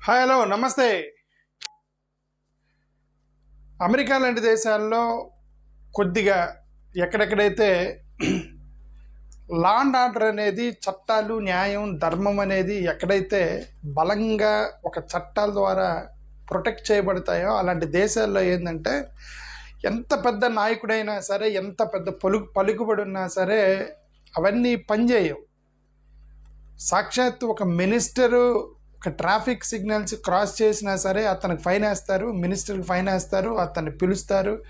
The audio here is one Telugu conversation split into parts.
హాయ్ హలో నమస్తే. అమెరికా లాంటి దేశాల్లో కొద్దిగా ఎక్కడెక్కడైతే లా అండ్ ఆర్డర్ అనేది చట్టాలు న్యాయం ధర్మం అనేది ఎక్కడైతే బలంగా ఒక చట్టాల ద్వారా ప్రొటెక్ట్ చేయబడతాయో అలాంటి దేశాల్లో ఏంటంటే ఎంత పెద్ద నాయకుడైనా సరే ఎంత పెద్ద పలుకు పలుకుబడి ఉన్నా సరే అవన్నీ పనిచేయవు. సాక్షాత్ ఒక మినిస్టరు ట్రాఫిక్ సిగ్నల్స్ క్రాస్ చేసినా సరే అతనికి ఫైన్ వేస్తారు మినిస్టర్కి ఫైన్ వేస్తారు అతన్ని పిలుస్తారు.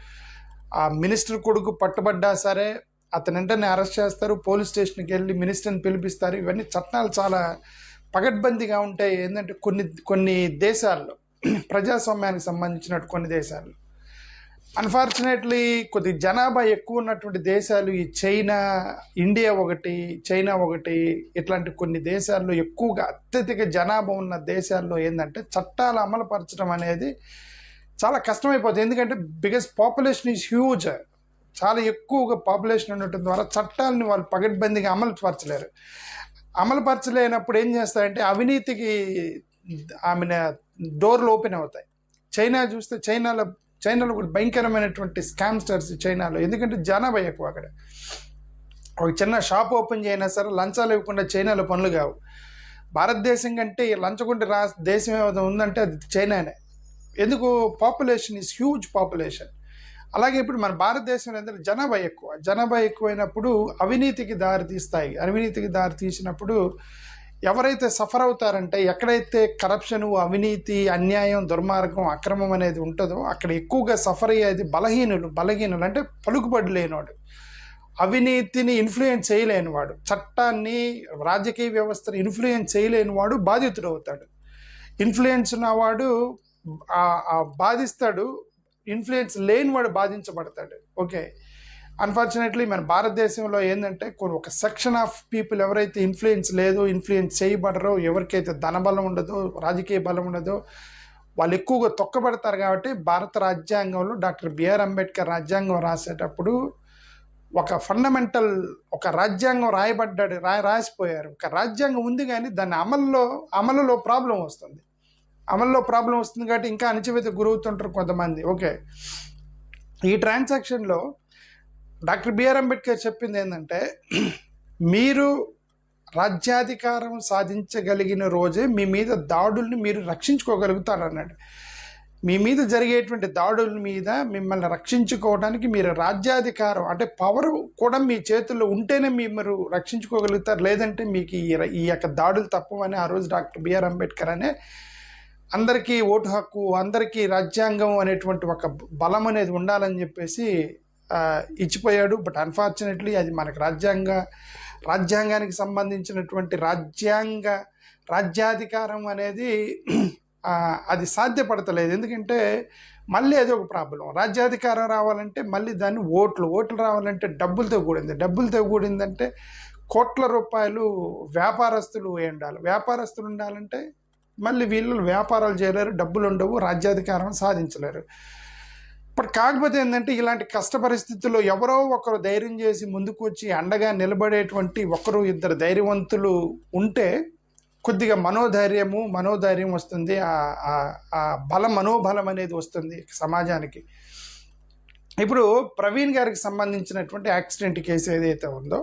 ఆ మినిస్టర్ కొడుకు పట్టుబడ్డా సరే అతని వెంటనే అరెస్ట్ చేస్తారు పోలీస్ స్టేషన్కి వెళ్ళి మినిస్టర్ని పిలిపిస్తారు. ఇవన్నీ చట్టాలు చాలా పగడ్బందీగా ఉంటాయి. ఏంటంటే కొన్ని కొన్ని దేశాల్లో ప్రజాస్వామ్యానికి సంబంధించినట్టు కొన్ని దేశాల్లో. అన్ఫార్చునేట్లీ కొద్ది జనాభా ఎక్కువ ఉన్నటువంటి దేశాలు ఈ చైనా ఇండియా ఒకటి చైనా ఒకటి ఇట్లాంటి కొన్ని దేశాల్లో ఎక్కువగా అత్యధిక జనాభా ఉన్న దేశాల్లో ఏంటంటే చట్టాలు అమలుపరచడం అనేది చాలా కష్టమైపోతుంది. ఎందుకంటే బిగ్గెస్ట్ పాపులేషన్ ఈజ్ హ్యూజ్ చాలా ఎక్కువగా పాపులేషన్ ఉండటం ద్వారా చట్టాలని వాళ్ళు పగడ్బందీగా అమలు పరచలేరు అమలు పరచలేనప్పుడు ఏం చేస్తారంటే అవినీతికి ఆమె డోర్లు ఓపెన్ అవుతాయి. చైనా చూస్తే చైనాలో చైనాలో కూడా భయంకరమైనటువంటి స్కామ్స్టర్స్ చైనాలో. ఎందుకంటే జనాభా ఎక్కువ అక్కడ. ఒక చిన్న షాప్ ఓపెన్ చేయనా సరే లంచాలు ఇవ్వకుండా చైనాలో పనులు కావు. భారతదేశం కంటే లంచకుండా రా దేశం ఏమైనా ఉందంటే అది చైనానే. ఎందుకు? పాపులేషన్ ఇస్ హ్యూజ్ పాపులేషన్ అలాగే ఇప్పుడు మన భారతదేశంలో ఏంటంటే జనాభా ఎక్కువ. జనాభా ఎక్కువైనప్పుడు అవినీతికి దారి తీస్తాయి అవినీతికి దారి తీసినప్పుడు ఎవరైతే సఫర్ అవుతారంటే ఎక్కడైతే కరప్షన్ అవినీతి అన్యాయం దుర్మార్గం అక్రమం అనేది ఉంటుందో అక్కడ ఎక్కువగా సఫర్ అయ్యేది బలహీనులు బలహీనులు అంటే పలుకుబడి లేనివాడు. అవినీతిని ఇన్ఫ్లుయెన్స్ చేయలేని వాడు చట్టాన్ని రాజకీయ వ్యవస్థను ఇన్ఫ్లుయెన్స్ చేయలేని వాడు బాధితుడు అవుతాడు. ఇన్ఫ్లుయెన్స్ ఉన్నవాడు బాధిస్తాడు. ఇన్ఫ్లుయెన్స్ లేనివాడు బాధించబడతాడు. ఓకే అన్ఫార్చునేట్లీ మన భారతదేశంలో ఏంటంటే కొన్ని ఒక సెక్షన్ ఆఫ్ పీపుల్ ఎవరైతే ఇన్ఫ్లుయెన్స్ లేదు ఇన్ఫ్లుయెన్స్ చేయబడరో ఎవరికైతే ధనబలం ఉండదో రాజకీయ బలం ఉండదో వాళ్ళు ఎక్కువగా తొక్కబడతారు కాబట్టి భారత రాజ్యాంగంలో డాక్టర్ బిఆర్ అంబేద్కర్ రాజ్యాంగం రాసేటప్పుడు ఒక ఫండమెంటల్ ఒక రాజ్యాంగం రాయబడ్డాడు రా రాసిపోయారు. ఒక రాజ్యాంగం ఉంది కానీ దాని అమల్లో అమలులో ప్రాబ్లం వస్తుంది. అమల్లో ప్రాబ్లం వస్తుంది కాబట్టి ఇంకా అణచివేత గురవుతుంటారు కొంతమంది. ఓకే ఈ ట్రాన్సాక్షన్లో డాక్టర్ బిఆర్ అంబేద్కర్ చెప్పింది ఏంటంటే మీరు రాజ్యాధికారం సాధించగలిగిన రోజే మీ మీద దాడుల్ని మీరు రక్షించుకోగలుగుతారు అన్నాడు మీ మీద జరిగేటువంటి దాడుల మీద మిమ్మల్ని రక్షించుకోవడానికి మీరు రాజ్యాధికారం అంటే పవర్ కూడా మీ చేతుల్లో ఉంటేనే మీరు రక్షించుకోగలుగుతారు. లేదంటే మీకు ఈ ఈ యొక్క దాడులు తప్పవని ఆ రోజు డాక్టర్ బిఆర్ అంబేద్కర్ అనే అందరికీ ఓటు హక్కు అందరికీ రాజ్యాంగం అనేటువంటి ఒక బలం అనేది ఉండాలని చెప్పేసి ఇచ్చిపోయాడు. బట్ అన్ఫార్చునేట్లీ అది మనకు రాజ్యాంగ రాజ్యాంగానికి సంబంధించినటువంటి రాజ్యాంగ రాజ్యాధికారం అనేది అది సాధ్యపడతలేదు. ఎందుకంటే మళ్ళీ అది ఒక ప్రాబ్లం. రాజ్యాధికారం రావాలంటే మళ్ళీ దాన్ని ఓట్లు ఓట్లు రావాలంటే డబ్బులతో కూడింది. డబ్బులతో కూడిందంటే కోట్ల రూపాయలు వ్యాపారస్తులు ఉండాలి. వ్యాపారస్తులు ఉండాలంటే మళ్ళీ వీళ్ళు వ్యాపారాలు చేయలేరు డబ్బులు ఉండవు రాజ్యాధికారం సాధించలేరు. ఇప్పుడు కాకపోతే ఏంటంటే ఇలాంటి కష్ట పరిస్థితుల్లో ఎవరో ఒకరు ధైర్యం చేసి ముందుకు వచ్చి అండగా నిలబడేటువంటి ఒకరు ఇద్దరు ధైర్యవంతులు ఉంటే కొద్దిగా మనోధైర్యము మనోధైర్యం వస్తుంది. ఆ- ఆ- మనోబలం అనేది వస్తుంది సమాజానికి. ఇప్పుడు ప్రవీణ్ గారికి సంబంధించినటువంటి యాక్సిడెంట్ కేసు ఏదైతే ఉందో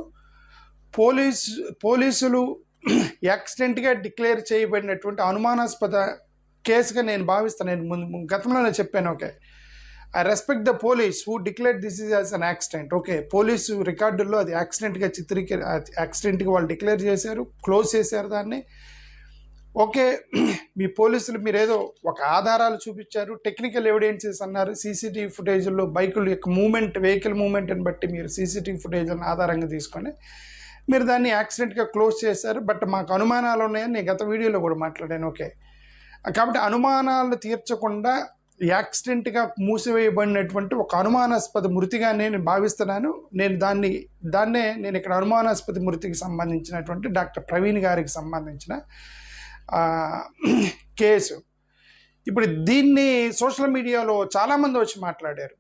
పోలీస్ పోలీసులు యాక్సిడెంట్గా డిక్లేర్ చేయబడినటువంటి అనుమానాస్పద కేసుగా నేను భావిస్తాను నేను ముందు గతంలోనే చెప్పాను okay. I respect the police who declare this is as an accident okay police రికార్డుల్లో అది యాక్సిడెంట్గా చిత్రీకరి యాక్సిడెంట్గా వాళ్ళు డిక్లేర్ చేశారు క్లోజ్ చేశారు దాన్ని. ఓకే మీ పోలీసులు మీరు ఏదో ఒక ఆధారాలు చూపించారు టెక్నికల్ ఎవిడెన్సెస్ అన్నారు సీసీటీవీ ఫుటేజ్లో బైకులు యొక్క మూమెంట్ వెహికల్ మూమెంట్ని బట్టి మీరు సీసీటీవీ ఫుటేజ్లను ఆధారంగా తీసుకొని మీరు దాన్ని యాక్సిడెంట్గా క్లోజ్ చేశారు. బట్ మాకు అనుమానాలు ఉన్నాయని నేను గత వీడియోలో కూడా మాట్లాడాను. ఓకే కాబట్టి అనుమానాలు తీర్చకుండా యాక్సిడెంట్గా మూసివేయబడినటువంటి ఒక అనుమానాస్పద మృతిగా నేను భావిస్తున్నాను. నేను దాన్ని దాన్నే నేను ఇక్కడ అనుమానాస్పద మృతికి సంబంధించినటువంటి డాక్టర్ ప్రవీణ్ గారికి సంబంధించిన కేసు. ఇప్పుడు దీన్ని సోషల్ మీడియాలో చాలామంది వచ్చి మాట్లాడారు.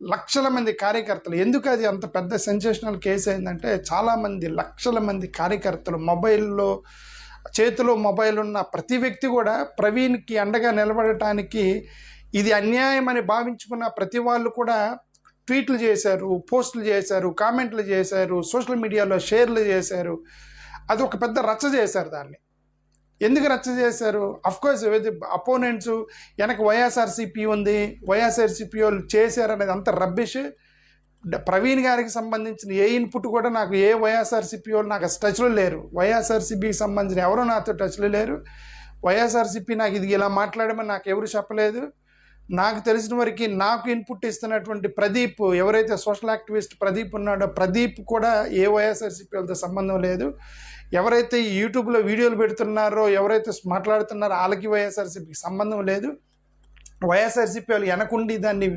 లక్షల మంది కార్యకర్తలు. ఎందుకు అది అంత పెద్ద సెన్సేషనల్ కేసు అయిందంటే చాలామంది లక్షల మంది కార్యకర్తలు మొబైల్లో చేతిలో మొబైల్ ఉన్న ప్రతి వ్యక్తి కూడా ప్రవీణ్కి అండగా నిలబడటానికి ఇది అన్యాయం అని భావించుకున్న ప్రతి వాళ్ళు కూడా ట్వీట్లు చేశారు పోస్టులు చేశారు కామెంట్లు చేశారు సోషల్ మీడియాలో షేర్లు చేశారు. అది ఒక పెద్ద రచ్చ చేశారు దాన్ని. ఎందుకు రచ్చ చేశారు? అఫ్కోర్స్ అపోనెంట్స్ వెనక వైఎస్ఆర్సీపీ ఉంది. వైఎస్ఆర్సీపీ వాళ్ళు చేశారు అనేది అంత రబ్బిష్ ప్రవీణ్ గారికి సంబంధించిన ఏ ఇన్పుట్ కూడా నాకు ఏ వైఎస్ఆర్సీపీ వాళ్ళు నాకు టచ్లో లేరు. వైఎస్ఆర్సీపీకి సంబంధించిన ఎవరు నాతో టచ్లో లేరు. వైఎస్ఆర్సీపీ నాకు ఇది ఇలా మాట్లాడమని నాకు ఎవరు చెప్పలేదు. నాకు తెలిసిన వరకు నాకు ఇన్పుట్ ఇస్తున్నటువంటి ప్రదీప్ ఎవరైతే సోషల్ యాక్టివిస్ట్ ప్రదీప్ ఉన్నాడో ప్రదీప్ కూడా ఏ వైఎస్ఆర్సీపీ వాళ్ళతో సంబంధం లేదు. ఎవరైతే యూట్యూబ్లో వీడియోలు పెడుతున్నారో ఎవరైతే మాట్లాడుతున్నారో వాళ్ళకి వైఎస్ఆర్సీపీకి సంబంధం లేదు. వైఎస్ఆర్సీపీ వాళ్ళు వెనకుండి దాన్ని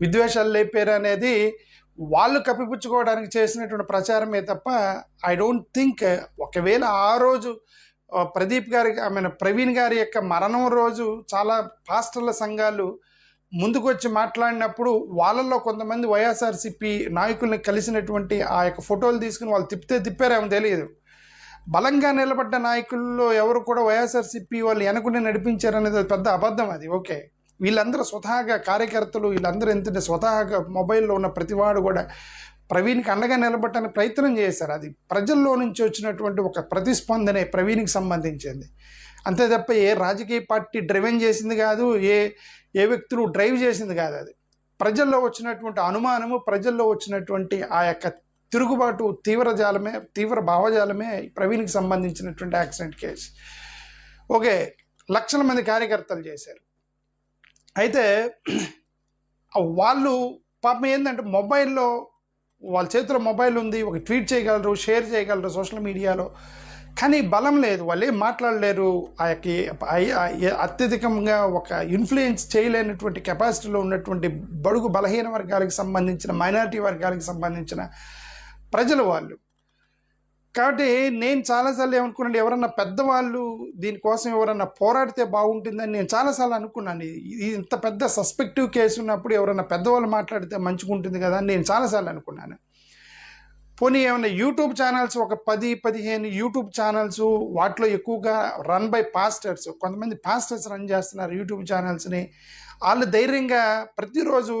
విద్వేషాలు లేపారు అనేది వాళ్ళు కప్పిపుచ్చుకోవడానికి చేసినటువంటి ప్రచారమే తప్ప ఐ డోంట్ థింక్ ఒకవేళ ఆ రోజు ప్రదీప్ గారి ఐ మీన్ ప్రవీణ్ గారి యొక్క మరణం రోజు చాలా పాస్టర్ల సంఘాలు ముందుకొచ్చి మాట్లాడినప్పుడు వాళ్ళల్లో కొంతమంది వైఎస్ఆర్సిపి నాయకుల్ని కలిసినటువంటి ఆ యొక్క ఫోటోలు తీసుకుని వాళ్ళు తిప్పితే తిప్పారేమో తెలియదు. బలంగా నిలబడ్డ నాయకుల్లో ఎవరు కూడా వైఎస్ఆర్సిపి వాళ్ళు వెనకుండా నడిపించారనేది అది పెద్ద అబద్ధం అది. ఓకే. వీళ్ళందరూ స్వతహాగా కార్యకర్తలు వీళ్ళందరూ ఎంత స్వతహాగా మొబైల్లో ఉన్న ప్రతివాడు కూడా ప్రవీణ్కి అండగా నిలబట్టడానికి ప్రయత్నం చేశారు. అది ప్రజల్లో నుంచి వచ్చినటువంటి ఒక ప్రతిస్పందనే ప్రవీణ్కి సంబంధించింది. అంతే తప్ప ఏ రాజకీయ పార్టీ డ్రైవెన్ చేసింది కాదు ఏ ఏ వ్యక్తులు డ్రైవ్ చేసింది కాదు అది. ప్రజల్లో వచ్చినటువంటి అనుమానము ప్రజల్లో వచ్చినటువంటి ఆ యొక్క తిరుగుబాటు తీవ్రజాలమే తీవ్ర భావజాలమే ప్రవీణ్కి సంబంధించినటువంటి యాక్సిడెంట్ కేసు ఓకే లక్షల మంది కార్యకర్తలు చేశారు. అయితే వాళ్ళు పాపం ఏంటంటే మొబైల్లో వాళ్ళ చేతిలో మొబైల్ ఉంది ఒక ట్వీట్ చేయగలరు షేర్ చేయగలరు సోషల్ మీడియాలో. కానీ బలం లేదు వాళ్ళు ఏం మాట్లాడలేరు. ఆ యొక్క అత్యధికంగా ఒక ఇన్ఫ్లుయెన్స్ చేయలేనటువంటి కెపాసిటీలో ఉన్నటువంటి బడుగు బలహీన వర్గాలకు సంబంధించిన మైనారిటీ వర్గాలకు సంబంధించిన ప్రజలు వాళ్ళు. కాబట్టి నేను చాలాసార్లు ఏమనుకున్నాను ఎవరన్నా పెద్దవాళ్ళు దీనికోసం ఎవరన్నా పోరాడితే బాగుంటుందని నేను చాలాసార్లు అనుకున్నాను. ఇది ఇంత పెద్ద సస్పెక్టివ్ కేసు ఉన్నప్పుడు ఎవరన్నా పెద్దవాళ్ళు మాట్లాడితే మంచిగా ఉంటుంది కదా అని నేను చాలాసార్లు అనుకున్నాను. పోనీ ఏమైనా యూట్యూబ్ ఛానల్స్ ఒక పది పదిహేను యూట్యూబ్ ఛానల్స్ వాటిలో ఎక్కువగా రన్ బై పాస్టర్స్ కొంతమంది పాస్టర్స్ రన్ చేస్తున్నారు యూట్యూబ్ ఛానల్స్ని. వాళ్ళు ధైర్యంగా ప్రతిరోజు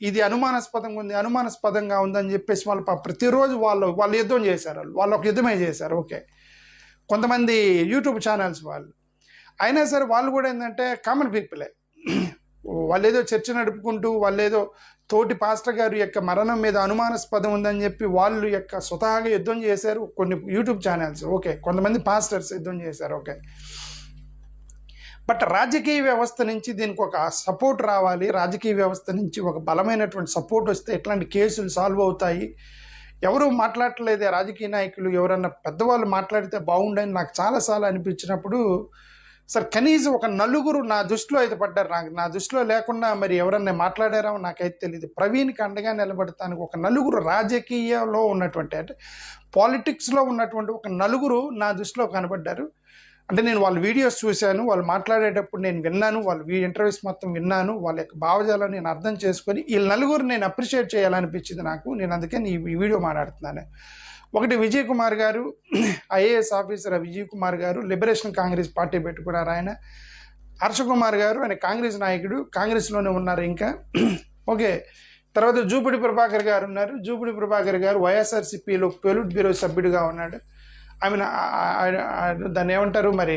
ఇది అనుమానాస్పదంగా ఉంది అనుమానాస్పదంగా ఉందని చెప్పేసి వాళ్ళు ప్రతిరోజు వాళ్ళు వాళ్ళు యుద్ధం చేశారు వాళ్ళు వాళ్ళు ఒక యుద్ధమే చేశారు ఓకే. కొంతమంది యూట్యూబ్ ఛానల్స్ వాళ్ళు. అయినా సరే వాళ్ళు కూడా ఏంటంటే కామన్ పీపులే. వాళ్ళు ఏదో చర్చ నడుపుకుంటూ వాళ్ళు ఏదో తోటి పాస్టర్ గారి యొక్క మరణం మీద అనుమానాస్పదం ఉందని చెప్పి వాళ్ళు యొక్క స్వతహాగా యుద్ధం చేశారు. కొన్ని యూట్యూబ్ ఛానల్స్. ఓకే కొంతమంది పాస్టర్స్ యుద్ధం చేశారు. ఓకే. బట్ రాజకీయ వ్యవస్థ నుంచి దీనికి ఒక సపోర్ట్ రావాలి. రాజకీయ వ్యవస్థ నుంచి ఒక బలమైనటువంటి సపోర్ట్ వస్తే ఇట్లాంటి కేసులు సాల్వ్ అవుతాయి. ఎవరు మాట్లాడలేదే రాజకీయ నాయకులు. ఎవరన్నా పెద్దవాళ్ళు మాట్లాడితే బాగుండని నాకు చాలాసార్లు అనిపించినప్పుడు సార్ కనీసం ఒక నలుగురు నా దృష్టిలో అయితే పడ్డారు. నాకు నా దృష్టిలో లేకుండా మరి ఎవరన్నా మాట్లాడారో నాకైతే తెలియదు ప్రవీణ్కి అండగా నిలబడటానికి ఒక నలుగురు రాజకీయంలో ఉన్నటువంటి అంటే పాలిటిక్స్లో ఉన్నటువంటి ఒక నలుగురు నా దృష్టిలో కనబడ్డారు. అంటే నేను వాళ్ళ వీడియోస్ చూశాను వాళ్ళు మాట్లాడేటప్పుడు నేను విన్నాను వాళ్ళ ఇంటర్వ్యూస్ మొత్తం విన్నాను వాళ్ళ యొక్క భావజాలను నేను అర్థం చేసుకొని ఈ నలుగురు నేను అప్రిషియేట్ చేయాలనిపించింది నాకు. నేను అందుకని ఈ వీడియో మాట్లాడుతున్నాను. ఒకటి విజయ్ కుమార్ గారు ఐఏఎస్ ఆఫీసర్ విజయ్ కుమార్ గారు లిబరేషన్ కాంగ్రెస్ పార్టీ పెట్టుకున్నారు ఆయన. హర్ష కుమార్ గారు ఆయన కాంగ్రెస్ నాయకుడు కాంగ్రెస్లోనే ఉన్నారు ఇంకా. ఓకే తర్వాత జూపిడి ప్రభాకర్ గారు ఉన్నారు. జూపిడి ప్రభాకర్ గారు వైఎస్ఆర్సీపీలో పొలిట్ బ్యూరో సభ్యుడిగా ఉన్నాడు. ఐ మీన్ దాన్ని ఏమంటారు మరి?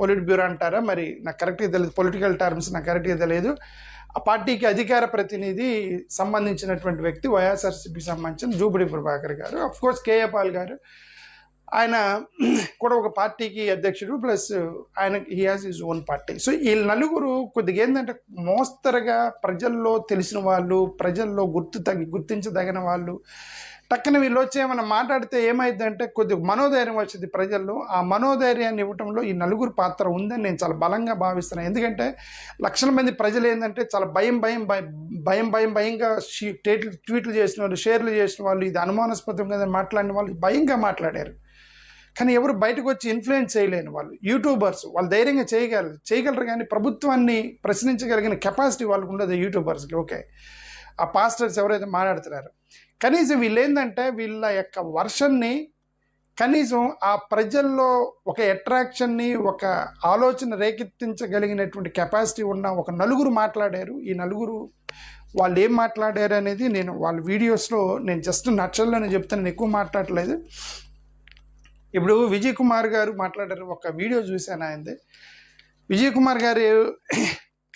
పొలిట్ బ్యూరో అంటారా? మరి నాకు కరెక్ట్గా తెలియదు పొలిటికల్ టర్మ్స్ నాకు కరెక్ట్గా తెలియదు ఆ పార్టీకి అధికార ప్రతినిధి సంబంధించినటువంటి వ్యక్తి వైఎస్ఆర్సీపీ సంబంధించిన జూపిడి ప్రభాకర్ గారు. అఫ్ కోర్స్ కేఏ పాల్ గారు. ఆయన కూడా ఒక పార్టీకి అధ్యక్షుడు ప్లస్ ఆయన he has his own party so ఈ నలుగురు కొద్దిగా ఏంటంటే మోస్తరుగా ప్రజల్లో తెలిసిన వాళ్ళు ప్రజల్లో గుర్తు తగ్గి గుర్తించదగిన వాళ్ళు టక్కన వీళ్ళు వచ్చి ఏమైనా మాట్లాడితే ఏమైందంటే కొద్దిగా మనోధైర్యం వచ్చింది ప్రజల్లో. ఆ మనోధైర్యాన్ని ఇవ్వటంలో ఈ నలుగురు పాత్ర ఉందని నేను చాలా బలంగా భావిస్తున్నాను ఎందుకంటే లక్షల మంది ప్రజలు ఏంటంటే చాలా భయం భయం భయం భయం భయం భయంగా షీ- టేట్లు ట్వీట్లు చేసిన వాళ్ళు షేర్లు చేసిన వాళ్ళు ఇది అనుమానాస్పదంగా మాట్లాడిన వాళ్ళు భయంగా మాట్లాడారు. కానీ ఎవరు బయటకు వచ్చి ఇన్ఫ్లుయెన్స్ చేయలేని వాళ్ళు యూట్యూబర్స్ వాళ్ళు ధైర్యంగా చేయగలరు చేయగలరు కానీ ప్రభుత్వాన్ని ప్రశ్నించగలిగిన కెపాసిటీ వాళ్ళకు ఉండదు యూట్యూబర్స్కి ఓకే. ఆ పాస్టర్స్ ఎవరైతే మాట్లాడుతున్నారు కనీసం వీళ్ళు ఏంటంటే వీళ్ళ యొక్క వర్షన్ని కనీసం ఆ ప్రజల్లో ఒక అట్రాక్షన్ని ఒక ఆలోచన రేకెత్తించగలిగినటువంటి కెపాసిటీ ఉన్న ఒక నలుగురు మాట్లాడారు. ఈ నలుగురు వాళ్ళు ఏం మాట్లాడారు అనేది నేను వాళ్ళ వీడియోస్లో నేను జస్ట్ నచ్చల్లోనే చెప్తాను నేను ఎక్కువ మాట్లాడలేదు. ఇప్పుడు విజయ్ కుమార్ గారు మాట్లాడారు ఒక వీడియో చూశాను ఆయనది. విజయ్ కుమార్ గారు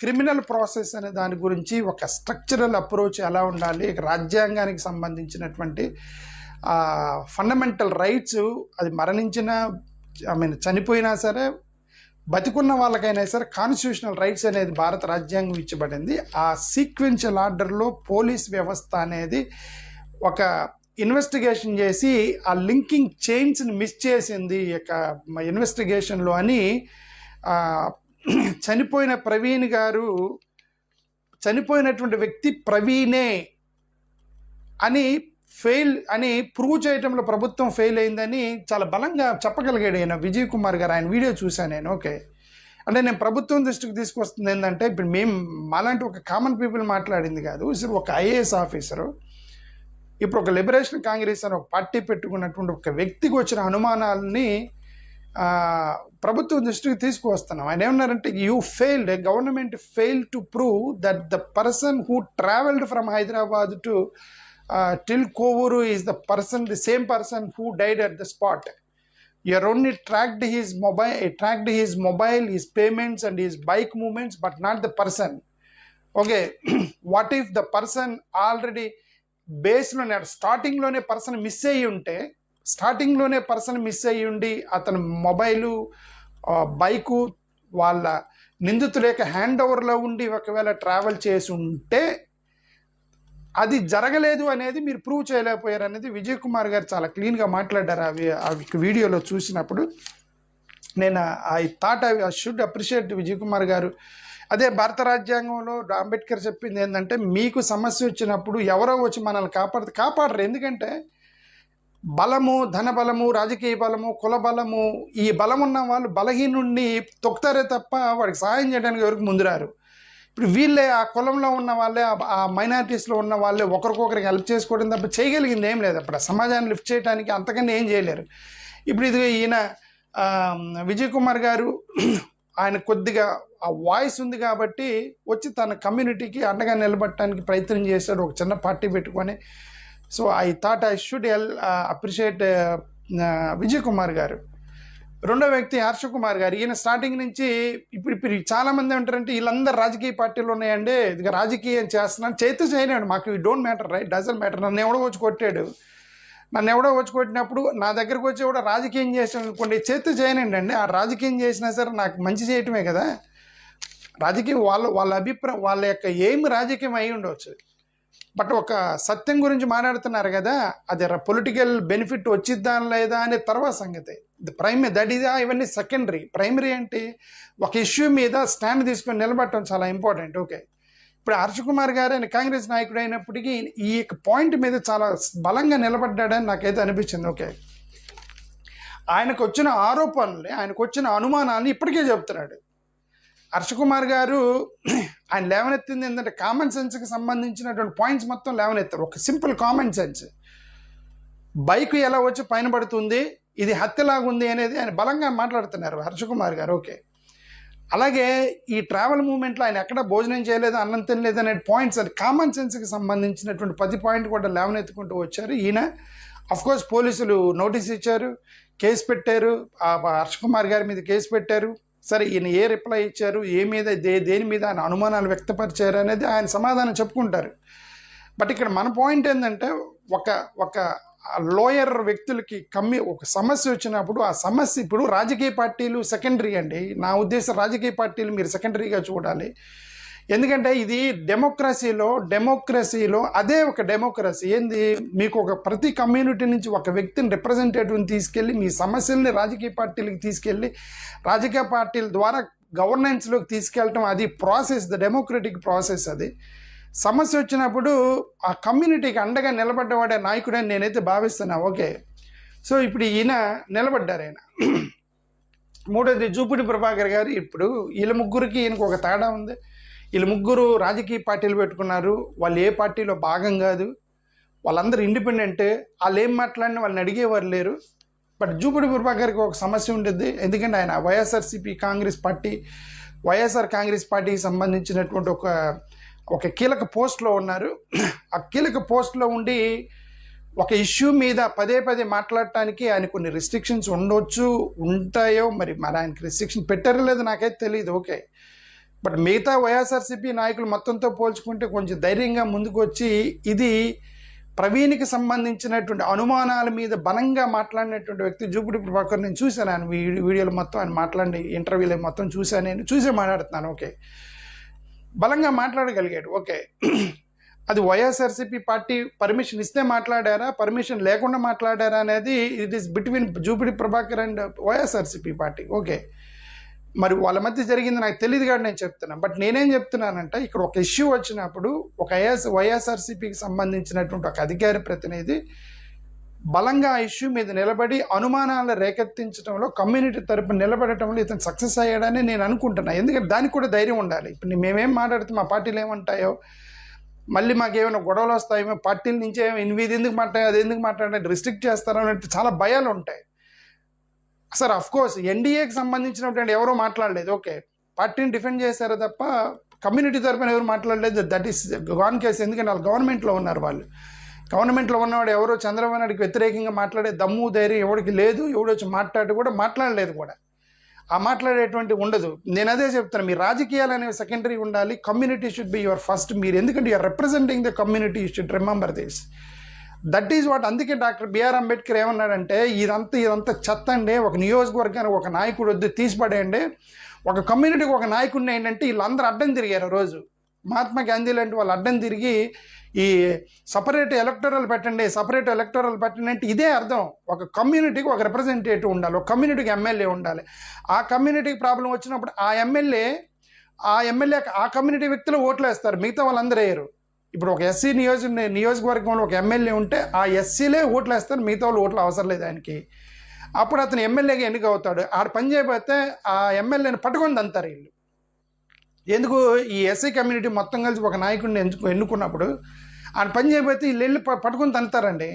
క్రిమినల్ ప్రాసెస్ అనే దాని గురించి ఒక స్ట్రక్చరల్ అప్రోచ్ ఎలా ఉండాలి రాజ్యాంగానికి సంబంధించినటువంటి ఫండమెంటల్ రైట్స్ అది మరణించిన ఐ మీన్ చనిపోయినా సరే బతికున్న వాళ్ళకైనా సరే కాన్స్టిట్యూషనల్ రైట్స్ అనేది భారత రాజ్యాంగం ఇచ్చబడింది. ఆ సీక్వెన్షియల్ ఆర్డర్లో పోలీస్ వ్యవస్థ అనేది ఒక ఇన్వెస్టిగేషన్ చేసి ఆ లింకింగ్ చైన్స్ని మిస్ చేసింది ఈ యొక్క ఇన్వెస్టిగేషన్లో అని చనిపోయిన ప్రవీణ్ గారు చనిపోయినటువంటి వ్యక్తి ప్రవీణే అని ఫెయిల్ అని ప్రూవ్ చేయడంలో ప్రభుత్వం ఫెయిల్ అయిందని చాలా బలంగా చెప్పగలిగాడు ఆయన విజయ్ కుమార్ గారు. ఆయన వీడియో చూశాను నేను ఓకే. అంటే నేను ప్రభుత్వం దృష్టికి తీసుకొస్తుంది ఏంటంటే ఇప్పుడు మేము మాలాంటి ఒక కామన్ పీపుల్ మాట్లాడింది కాదు. అసలు ఒక ఐఏఎస్ ఆఫీసరు ఇప్పుడు ఒక లిబరేషన్ కాంగ్రెస్ అని ఒక పార్టీ పెట్టుకున్నటువంటి ఒక వ్యక్తికి వచ్చిన అనుమానాలని ప్రభుత్వం దృష్టికి తీసుకువస్తున్నాం. ఆయన ఏమన్నారంటే you failed government fail to prove that the person who travelled from Hyderabad to till Kovur is the person the same person who died at the spot you're only tracked his mobile tracked his mobile his payments and his bike moments but not the person okay what if the person already బేస్లోనే స్టార్టింగ్లోనే పర్సన్ మిస్ అయ్యి ఉంటే స్టార్టింగ్లోనే పర్సన్ మిస్ అయ్యి ఉండి అతను మొబైలు బైకు వాళ్ళ నిందితుల యొక్క హ్యాండ్ ఓవర్లో ఉండి ఒకవేళ ట్రావెల్ చేసి ఉంటే అది జరగలేదు అనేది మీరు ప్రూవ్ చేయలేకపోయారు అనేది విజయ్ కుమార్ గారు చాలా క్లీన్గా మాట్లాడారు. అవి ఆ వీడియోలో చూసినప్పుడు నేను I thought I should appreciate Vijay Kumar గారు. అదే భారత రాజ్యాంగంలో అంబేద్కర్ చెప్పింది ఏంటంటే మీకు సమస్య వచ్చినప్పుడు ఎవరో వచ్చి మనల్ని కాపాడు కాపాడరు. ఎందుకంటే బలము ధనబలము రాజకీయ బలము కుల బలము ఈ బలం ఉన్న వాళ్ళు బలహీనుణ్ణి తొక్కుతారే తప్ప వాడికి సహాయం చేయడానికి ఎవరికి ముందురారు? ఇప్పుడు వీళ్ళే ఆ కులంలో ఉన్న వాళ్ళే ఆ- మైనారిటీస్లో ఉన్న వాళ్ళే ఒకరికొకరికి హెల్ప్ చేసుకోవడం తప్ప చేయగలిగింది ఏం లేదు. అప్పుడు సమాజాన్ని లిఫ్ట్ చేయడానికి అంతకన్నా ఏం చేయలేరు. ఇప్పుడు ఇది ఈయన విజయ్ కుమార్ గారు ఆయన కొద్దిగా ఆ వాయిస్ ఉంది కాబట్టి వచ్చి తన కమ్యూనిటీకి అండగా నిలబడటానికి ప్రయత్నం చేశాడు. ఒక చిన్న పార్టీ పెట్టుకొని so I thought I should L appreciate Vijay Kumar గారు. రెండో వ్యక్తి హర్ష కుమార్ గారు. ఈయన స్టార్టింగ్ నుంచి ఇప్పుడు ఇప్పుడు చాలా మంది ఉంటారంటే వీళ్ళందరూ రాజకీయ పార్టీలు ఉన్నాయండి ఇది రాజకీయం చేస్తున్నాను చేతి చేయలేడు మాకు ఈ don't matter right doesn't matter నన్ను ఎవడో వచ్చి కొట్టాడు. నన్ను ఎవడో వచ్చి కొట్టినప్పుడు నా దగ్గరకు వచ్చి కూడా రాజకీయం చేసాను అనుకోండి చేతి చేయనండి అండి. ఆ రాజకీయం చేసినా సరే నాకు మంచి చేయటమే కదా. రాజకీయం వాళ్ళ వాళ్ళ అభిప్రాయం వాళ్ళ యొక్క ఏం రాజకీయం అయి ఉండవచ్చు బట్ ఒక సత్యం గురించి మాట్లాడుతున్నారు కదా అది పొలిటికల్ బెనిఫిట్ వచ్చిద్దా లేదా అనే తర్వాత సంగతి. ప్రైమరీ దట్ ఈజ్ ఇవన్నీ సెకండరీ ప్రైమరీ అంటే ఒక ఇష్యూ మీద స్టాండ్ తీసుకొని నిలబడటం చాలా ఇంపార్టెంట్ ఓకే ఇప్పుడు హర్షకుమార్ గారు ఆయన కాంగ్రెస్ నాయకుడు అయినప్పటికీ ఈ యొక్క పాయింట్ మీద చాలా బలంగా నిలబడ్డాడని నాకైతే అనిపించింది. ఓకే ఆయనకు వచ్చిన ఆరోపణలు ఆయనకు వచ్చిన అనుమానాన్ని ఇప్పటికే చెప్తున్నాడు. హర్షకుమార్ గారు ఆయన లేవనెత్తింది ఏంటంటే కామన్ సెన్స్కి సంబంధించినటువంటి పాయింట్స్ మొత్తం లేవనెత్తారు. ఒక సింపుల్ కామన్ సెన్స్ బైక్ ఎలా వచ్చి పైన పడుతుంది ఇది హత్యలాగుంది అనేది ఆయన బలంగా మాట్లాడుతున్నారు హర్షకుమార్ గారు. ఓకే. అలాగే ఈ ట్రావెల్ మూమెంట్లో ఆయన ఎక్కడ భోజనం చేయలేదు అన్నం తినలేదు అనే పాయింట్స్ అది కామన్ సెన్స్కి సంబంధించినటువంటి పది పాయింట్ కూడా లేవనెత్తుకుంటూ వచ్చారు. ఈయన కోర్స్ పోలీసులు నోటీస్ ఇచ్చారు కేసు పెట్టారు. హర్షకుమార్ గారి మీద కేసు పెట్టారు. సరే ఈయన ఏ రిప్లై ఇచ్చారు ఏ మీద దే దేని మీద ఆయన అనుమానాలు వ్యక్తపరిచారు అనేది ఆయన సమాధానం చెప్పుకుంటారు. బట్ ఇక్కడ మన పాయింట్ ఏంటంటే ఒక ఒక లోయర్ వ్యక్తులకి కమ్మి ఒక సమస్య వచ్చినప్పుడు ఆ సమస్య ఇప్పుడు రాజకీయ పార్టీలు సెకండరీ అండి. నా ఉద్దేశం రాజకీయ పార్టీలు మీరు సెకండరీగా చూడాలి. ఎందుకంటే ఇది డెమోక్రసీలో డెమోక్రసీలో అదే ఒక డెమోక్రసీ ఏంది? మీకు ఒక ప్రతి కమ్యూనిటీ నుంచి ఒక వ్యక్తిని రిప్రజెంటేటివ్ని తీసుకెళ్ళి మీ సమస్యల్ని రాజకీయ పార్టీలకు తీసుకెళ్ళి రాజకీయ పార్టీల ద్వారా గవర్నెన్స్లోకి తీసుకెళ్ళటం అది ప్రాసెస్ ద డెమోక్రటిక్ ప్రాసెస్ అది. సమస్య వచ్చినప్పుడు ఆ కమ్యూనిటీకి అండగా నిలబడ్డవాడే నాయకుడని నేనైతే భావిస్తున్నా. ఓకే. సో ఇప్పుడు ఈయన నిలబడ్డారు ఆయన. మూడోది జూపుడి ప్రభాకర్ గారు ఇప్పుడు వీళ్ళ ముగ్గురికి ఈయనకు ఒక తేడా ఉంది. వీళ్ళు ముగ్గురు రాజకీయ పార్టీలు పెట్టుకున్నారు. వాళ్ళు ఏ పార్టీలో భాగం కాదు. వాళ్ళందరూ ఇండిపెండెంటే. వాళ్ళు ఏం మాట్లాడినా వాళ్ళని అడిగేవారు లేరు. బట్ జూపిడి గారికి ఒక సమస్య ఉంటుంది ఎందుకంటే ఆయన YSRCP Congress party YSR Congress పార్టీకి సంబంధించినటువంటి ఒక ఒక కీలక పోస్ట్లో ఉన్నారు. ఆ కీలక పోస్ట్లో ఉండి ఒక ఇష్యూ మీద పదే పదే మాట్లాడటానికి ఆయన కొన్ని రిస్ట్రిక్షన్స్ ఉండొచ్చు ఉంటాయో మరి మరి ఆయనకి రిస్ట్రిక్షన్ పెట్టారో లేదో నాకైతే తెలియదు. ఓకే. బట్ మిగతా వైఎస్ఆర్సీపీ నాయకులు మొత్తంతో పోల్చుకుంటే కొంచెం ధైర్యంగా ముందుకు వచ్చి ఇది ప్రవీణ్కి సంబంధించినటువంటి అనుమానాల మీద బలంగా మాట్లాడినటువంటి వ్యక్తి జూపిడి ప్రభాకర్ నేను చూశాను. ఆయన వీడియోలు మొత్తం ఆయన మాట్లాడి ఇంటర్వ్యూలు మొత్తం చూశాను నేను. చూసే మాట్లాడుతున్నాను. ఓకే. బలంగా మాట్లాడగలిగాడు. ఓకే. అది వైఎస్ఆర్సీపీ పార్టీ పర్మిషన్ ఇస్తే మాట్లాడారా? పర్మిషన్ లేకుండా మాట్లాడారా అనేది it is between Jupudi Prabhakar and YSRCP party. Okay. మరి వాళ్ళ మధ్య జరిగింది నాకు తెలియదు కానీ నేను చెప్తున్నాను బట్ నేనేం చెప్తున్నానంటే ఇక్కడ ఒక ఇష్యూ వచ్చినప్పుడు ఒక ఐఎస్ వైఎస్ఆర్సీపీకి సంబంధించినటువంటి ఒక అధికార ప్రతినిధి బలంగా ఆ ఇష్యూ మీద నిలబడి అనుమానాలు రేకెత్తించడంలో కమ్యూనిటీ తరపున నిలబడటంలో ఇతను సక్సెస్ అయ్యాడని నేను అనుకుంటున్నాను ఎందుకంటే దానికి కూడా ధైర్యం ఉండాలి. ఇప్పుడు మేమేం మాట్లాడితే మా పార్టీలు ఏమంటాయో మళ్ళీ మాకు ఏమైనా గొడవలు వస్తాయేమో పార్టీల నుంచి ఏమో ఇన్వి ఎందుకు మాట్లాడే అది ఎందుకు మాట్లాడే రిస్ట్రిక్ట్ చేస్తారో అంటే చాలా భయాలు ఉంటాయి సార్ అఫ్ కోర్స్ ఎన్డీఏకి సంబంధించినటువంటి ఎవరో మాట్లాడలేదు. ఓకే పార్టీని డిఫెండ్ చేశారు తప్ప కమ్యూనిటీ తరపున ఎవరు మాట్లాడలేదు. దట్ ఈస్ గాన్ కేసు ఎందుకంటే వాళ్ళు గవర్నమెంట్లో ఉన్నారు వాళ్ళు. గవర్నమెంట్లో ఉన్నవాడు ఎవరో చంద్రబాబు నాయుడికి వ్యతిరేకంగా మాట్లాడే దమ్ము ధైర్యం ఎవరికి లేదు. ఎవడొచ్చి మాట్లాడి కూడా మాట్లాడలేదు కూడా. ఆ మాట్లాడేటువంటి ఉండదు. నేను అదే చెప్తాను మీ రాజకీయాలు అనేవి సెకండరీ ఉండాలి. Community should be your first మీరు ఎందుకంటే you're representing the community should remember this that is what అందుకే డాక్టర్ బిఆర్ అంబేద్కర్ ఏమన్నాడంటే ఇదంతా ఇదంతా చెత్త అండి ఒక నియోజకవర్గానికి ఒక నాయకుడు వద్దు తీసిపడేయండి. ఒక కమ్యూనిటీకి ఒక నాయకుడిని ఏంటంటే వీళ్ళందరూ అడ్డం తిరిగారు రోజు. మహాత్మా గాంధీ లాంటి వాళ్ళు అడ్డం తిరిగి ఈ సపరేట్ ఎలక్టోరల్ పెట్టండి సపరేట్ ఎలక్టోరల్ పెట్టండి అంటే ఇదే అర్థం. ఒక కమ్యూనిటీకి ఒక రిప్రజెంటేటివ్ ఉండాలి ఒక కమ్యూనిటీకి ఎమ్మెల్యే ఉండాలి. ఆ కమ్యూనిటీకి ప్రాబ్లం వచ్చినప్పుడు ఆ ఎమ్మెల్యే ఆ ఎమ్మెల్యే ఆ కమ్యూనిటీ వ్యక్తులు ఓట్లు వేస్తారు మిగతా వాళ్ళందరూ వేయరు. ఇప్పుడు ఒక ఎస్సీ నియోజక నియోజకవర్గంలో ఒక ఎమ్మెల్యే ఉంటే ఆ ఎస్సీలే ఓట్లు వేస్తారు మిగతా వాళ్ళు ఓట్లు అవసరం లేదు ఆయనకి. అప్పుడు అతను ఎమ్మెల్యేగా ఎన్నిక అవుతాడు? ఆడ పని చేయబోతే ఆ ఎమ్మెల్యేని పట్టుకొని అంటారు వీళ్ళు. ఎందుకు? ఈ ఎస్సీ కమ్యూనిటీ మొత్తం కలిసి ఒక నాయకుడిని ఎంచుకు ఎన్నుకున్నప్పుడు ఆయన పని చేయబోతే వీళ్ళు వెళ్ళి పట్టుకొని తంతారండి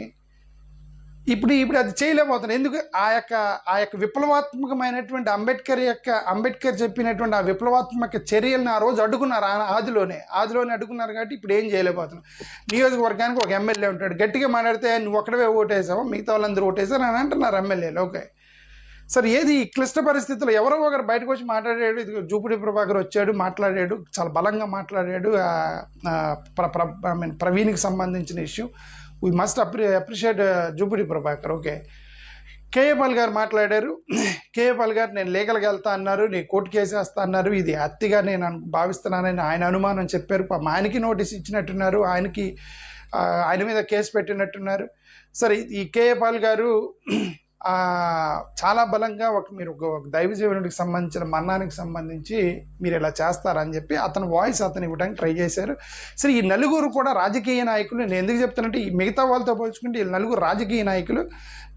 ఇప్పుడు ఇప్పుడు అది చేయలేకపోతున్నారు ఎందుకు? ఆ యొక్క ఆ యొక్క విప్లవాత్మకమైనటువంటి అంబేద్కర్ యొక్క అంబేద్కర్ చెప్పినటువంటి ఆ విప్లవాత్మక చర్యలను ఆ రోజు అడుగున్నారు ఆ- ఆదిలోనే ఆదిలోనే అడుగున్నారు కాబట్టి ఇప్పుడు ఏం చేయలేకపోతున్నాం. నియోజకవర్గానికి ఒక ఎమ్మెల్యే ఉంటాడు. గట్టిగా మాట్లాడితే నువ్వు ఒక్కడవే ఓటేసావు మిగతా వాళ్ళందరూ ఓటేసారు అని అంటున్నారు ఎమ్మెల్యేలు ఓకే సరే ఏది ఈ క్లిష్ట పరిస్థితుల్లో ఎవరో ఒకరు బయటకు వచ్చి మాట్లాడాడు ఇది జూపిడి ప్రభాకర్ వచ్చాడు మాట్లాడాడు చాలా బలంగా మాట్లాడాడు ప్ర ఐ మీన్ ప్రవీణ్కి సంబంధించిన issue. We must appre appreciate Jupudi Prabhakar okay KA Paul garu మాట్లాడారు. కేఏపాల్ గారు నేను లీగల్గా వెళ్తా అన్నారు నీ కోర్టు కేసు వేస్తా అన్నారు ఇది అత్తిగా నేను భావిస్తున్నానని ఆయన అనుమానం చెప్పారు. మా ఆయనకి నోటీస్ ఇచ్చినట్టున్నారు ఆయనకి ఆయన మీద కేసు పెట్టినట్టున్నారు. సరే ఈ కేఏపాల్ గారు చాలా బలంగా ఒక మీరు ఒక దైవ జీవనుడికి సంబంధించిన మన్నానికి సంబంధించి మీరు ఇలా చేస్తారని చెప్పి అతని వాయిస్ అతను ఇవ్వడానికి ట్రై చేశారు. సరే ఈ నలుగురు కూడా రాజకీయ నాయకులు నేను ఎందుకు చెప్తానంటే ఈ మిగతా వాళ్ళతో పోల్చుకుంటే ఈ నలుగురు రాజకీయ నాయకులు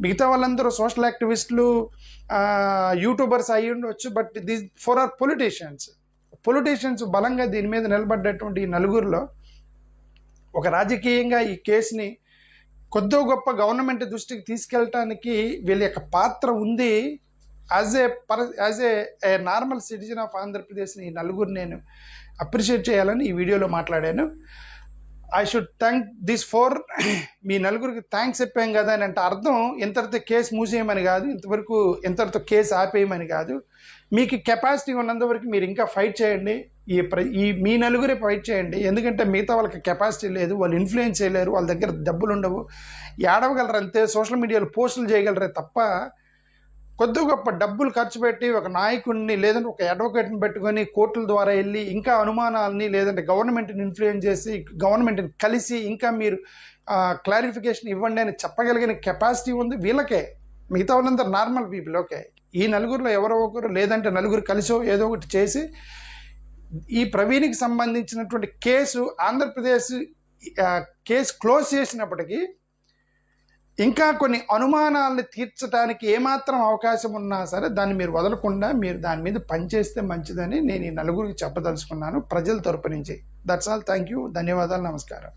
మిగతా వాళ్ళందరూ సోషల్ యాక్టివిస్టులు యూట్యూబర్స్ అయ్యి ఉండొచ్చు but this four are politicians. Politicians బలంగా దీని మీద నిలబడ్డటువంటి ఈ నలుగురిలో ఒక రాజకీయంగా ఈ కేసుని కొద్దో గొప్ప గవర్నమెంట్ దృష్టికి తీసుకెళ్ళటానికి వీళ్ళ యొక్క పాత్ర ఉంది. As a per as a normal citizen of ఆంధ్రప్రదేశ్ని ఈ నలుగురు నేను అప్రిషియేట్ చేయాలని ఈ వీడియోలో మాట్లాడాను. I should thank this four మీ నలుగురికి థ్యాంక్స్ చెప్పాం కదా అని అంటే అర్థం ఇంతటితో కేసు మూసేయమని కాదు ఇంతవరకు ఇంతటితో కేసు ఆపేయమని కాదు. మీకు కెపాసిటీ ఉన్నంత వరకు మీరు ఇంకా ఫైట్ చేయండి. ఈ ప్ర ఈ మీ నలుగురే ఫైట్ చేయండి. ఎందుకంటే మిగతా వాళ్ళకి కెపాసిటీ లేదు వాళ్ళు ఇన్ఫ్లుయెన్స్ చేయలేరు వాళ్ళ దగ్గర డబ్బులు ఉండవు. ఏడవగలరు అంతే సోషల్ మీడియాలో పోస్టులు చేయగలరే తప్ప కొద్ది గొప్ప డబ్బులు ఖర్చు పెట్టి ఒక నాయకుడిని లేదంటే ఒక అడ్వకేట్ని పెట్టుకొని కోర్టుల ద్వారా వెళ్ళి ఇంకా అనుమానాలని లేదంటే గవర్నమెంట్ని ఇన్ఫ్లుయెన్స్ చేసి గవర్నమెంట్ని కలిసి ఇంకా మీరు క్లారిఫికేషన్ ఇవ్వండి అని చెప్పగలిగిన కెపాసిటీ ఉంది వీళ్ళకే. మిగతా వాళ్ళందరూ నార్మల్ పీపుల్ ఓకే ఈ నలుగురిలో ఎవరో ఒకరు లేదంటే నలుగురు కలిసో ఏదో ఒకటి చేసి ఈ ప్రవీణ్కి సంబంధించినటువంటి కేసు ఆంధ్రప్రదేశ్ కేసు క్లోజ్ చేసినప్పటికీ ఇంకా కొన్ని అనుమానాలను తీర్చడానికి ఏమాత్రం అవకాశం ఉన్నా సరే దాన్ని మీరు వదలకుండా మీరు దాని మీద పనిచేస్తే మంచిదని నేను ఈ నలుగురికి చెప్పదలుచుకున్నాను. ప్రజల తరపు నుంచి. దట్స్ ఆల్ థ్యాంక్ యూ ధన్యవాదాలు. నమస్కారం.